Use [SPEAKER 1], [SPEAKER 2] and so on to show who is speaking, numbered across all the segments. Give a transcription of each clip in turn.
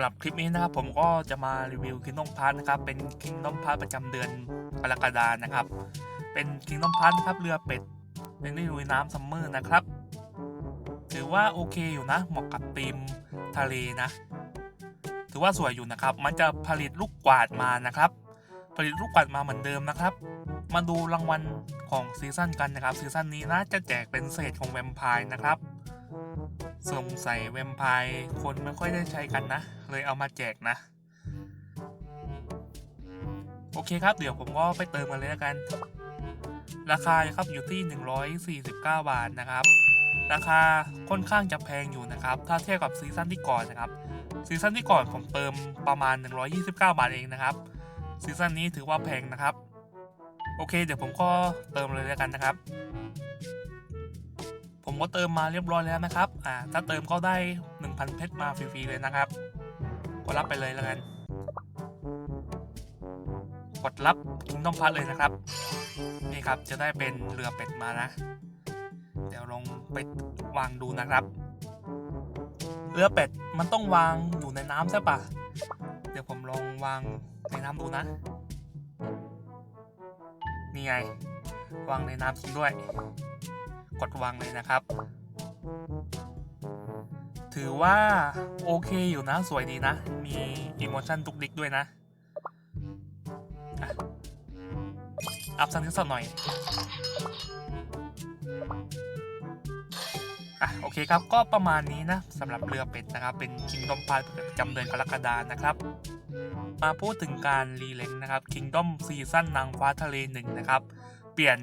[SPEAKER 1] หรับคลิปนี้นะครับผมก็จะมารีวิว Kingdom Pass นะครับ เป็น Kingdom Pass ประจำเดือนกรกฎานะครับ เป็น Kingdom Pass นะครับเรือเป็ดเป็นฤดูน้ำซัมเมอร์นะครับ ถือว่าโอเคอยู่นะ เหมาะกับธีมทะเลนะ ถือว่าสวยอยู่นะครับ มันจะผลิตลูกกวาดมานะครับ ผลิตลูกกวาดมาเหมือนเดิมนะครับ มาดูรางวัลของซีซั่นกันนะครับซีซั่นนี้นะจะแจกเป็นเศษของแวมไพร์นะครับ สงสัยแวมไพร์คนไม่ค่อยได้ใช้กันนะ เลยเอามาแจกนะ โอเคครับ เดี๋ยวผมก็ไปเติมกันเลยแล้วกัน ราคาครับอยู่ที่ 149 บาทนะครับ ราคาค่อนข้างจะแพงอยู่นะครับ ถ้าเทียบกับซีซั่นที่ก่อนนะครับ ซีซั่นที่ก่อนผมเติมประมาณ 129 บาทเองนะครับ ซีซั่นนี้ถือว่าแพงนะครับ โอเค เดี๋ยวผมก็เติมเลยแล้วกันนะครับ ก็เติมมาเรียบร้อยแล้วนะครับ อ่า ถ้าเติมก็ได้ 1,000 เพชรมาฟรีๆเลยนะครับ ก็รับไปเลยแล้วกัน กดรับคิงต้องพัดเลยนะครับ นี่ครับจะได้เป็นเรือเป็ดมานะ เดี๋ยวลองไปวางดูนะครับ เรือเป็ดมันต้องวางอยู่ในน้ำใช่ปะเดี๋ยวผมลองวางในน้ำดูนะนี่ไง วางในน้ำจริงด้วย กดวางเลยนะครับ ถือว่า โอเคอยู่นะสวยดีนะ มีอิโมชันตุกดิกด้วยนะอะอัพสักนิดสักหน่อยอะโอเคครับก็ประมาณนี้นะสำหรับเรือเป็ดนะครับ เป็น Kingdom Pass ประจำเดือนกรกฎานะครับ มาพูดถึงการรีเลงนะครับ Kingdom ซีซั่นนางฟ้าทะเลหนึ่งนะครับ เปลี่ยน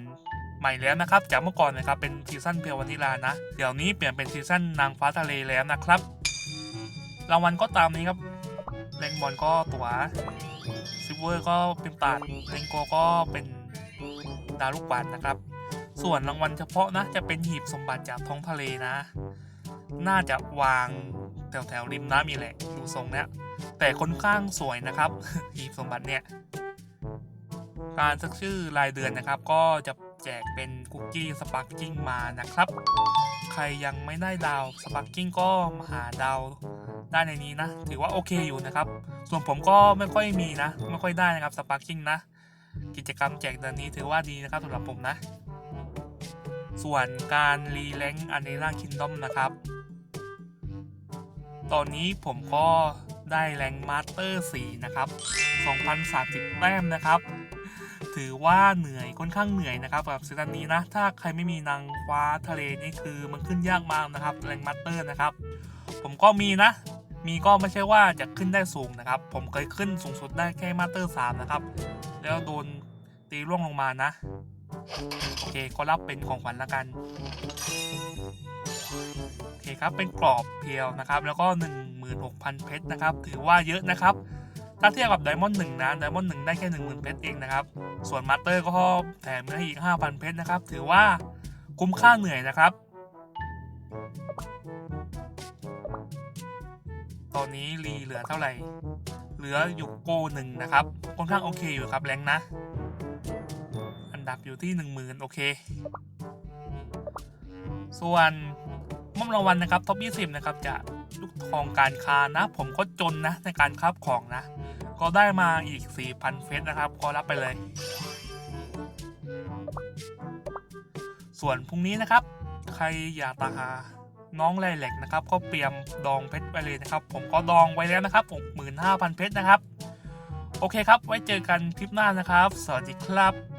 [SPEAKER 1] ใหม่แล้วนะครับ จากเมื่อก่อนนะครับเป็นซีซั่นเพียววานิลานะ เดี๋ยวนี้เปลี่ยนเป็นซีซั่นนางฟ้าทะเลแล้วนะครับรางวัลก็ตามนี้ครับเลงบอลก็ตัวซิเวอร์ก็เป็นตาดเลงโกก็เป็นดาวลูกบาศนะครับ ส่วนรางวัลเฉพาะนะ จะเป็นหีบสมบัติจากท้องทะเลนะ น่าจะวางแถวแถวริมน้ำมีแหละดูทรงเนี้ยแต่ค่อนข้างสวยนะครับ หีบสมบัติเนี่ย การสักชื่อรายเดือนนะครับ ก็จะ แจกเป็นคุกกี้สปาร์กิ้งมานะครับ ใครยังไม่ได้ดาวสปาร์กิ้งก็มาหาดาวได้ในนี้นะ ถือว่าโอเคอยู่นะครับ ส่วนผมก็ไม่ค่อยมีนะ ไม่ค่อยได้นะครับสปาร์กิ้งนะ กิจกรรมแจกเดือนนี้ถือว่าดีนะครับสำหรับผมนะ ส่วนการรีแลงอันเนล่าคินดอมนะครับ ตอนนี้ผมก็ได้แรงมาสเตอร์4นะครับ 2,030 แต้มนะครับ ถือว่าเหนื่อยค่อนข้างเหนื่อยนะครับกับซีซั่นนี้นะ ถ้าใครไม่มีนางฟ้าทะเลนี่คือมันขึ้นยากมากนะครับแรงมาสเตอร์นะครับ ผมก็มีนะ มีก็ไม่ใช่ว่าจะขึ้นได้สูงนะครับ ผมเคยขึ้นสูงสุดได้แค่มาสเตอร์3นะครับ แล้วโดนตีร่วงลงมานะ โอเคก็รับเป็นของขวัญละกันโอเคครับเป็นกรอบเพียวนะครับ แล้วก็ 16,000 เพชรนะครับ ถือว่าเยอะนะครับ ถ้าเทียบกับไดมอนด์หนึ่งนะไดมอนด์หนึ่งได้แค่10,000เพชรเองนะครับ ส่วนมาสเตอร์ก็แถมให้อีก5,000เพชรนะครับ ถือว่าคุ้มค่าเหนื่อยนะครับ ตอนนี้รีเหลือเท่าไหร่ เหลืออยู่โกหนึ่งนะครับค่อนข้างโอเคอยู่ครับแรงนะ อันดับอยู่ที่10,000โอเค ส่วนมอบรางวัลนะครับท็อป 20 นะครับจะ ลูกทองการค้านะ ผมก็จนนะในการคราบของนะ ก็ได้มาอีก 4,000 เฟสนะครับ ก็รับไปเลย ส่วนพรุ่งนี้นะครับ ใครอยากตาหาน้องแร่เหล็กนะครับ ก็เตรียมดองเพชรไปเลยนะครับ ผมก็ดองไว้แล้วนะครับ65,000 เพชรนะครับ โอเคครับ ไว้เจอกันคลิปหน้านะครับ สวัสดีครับ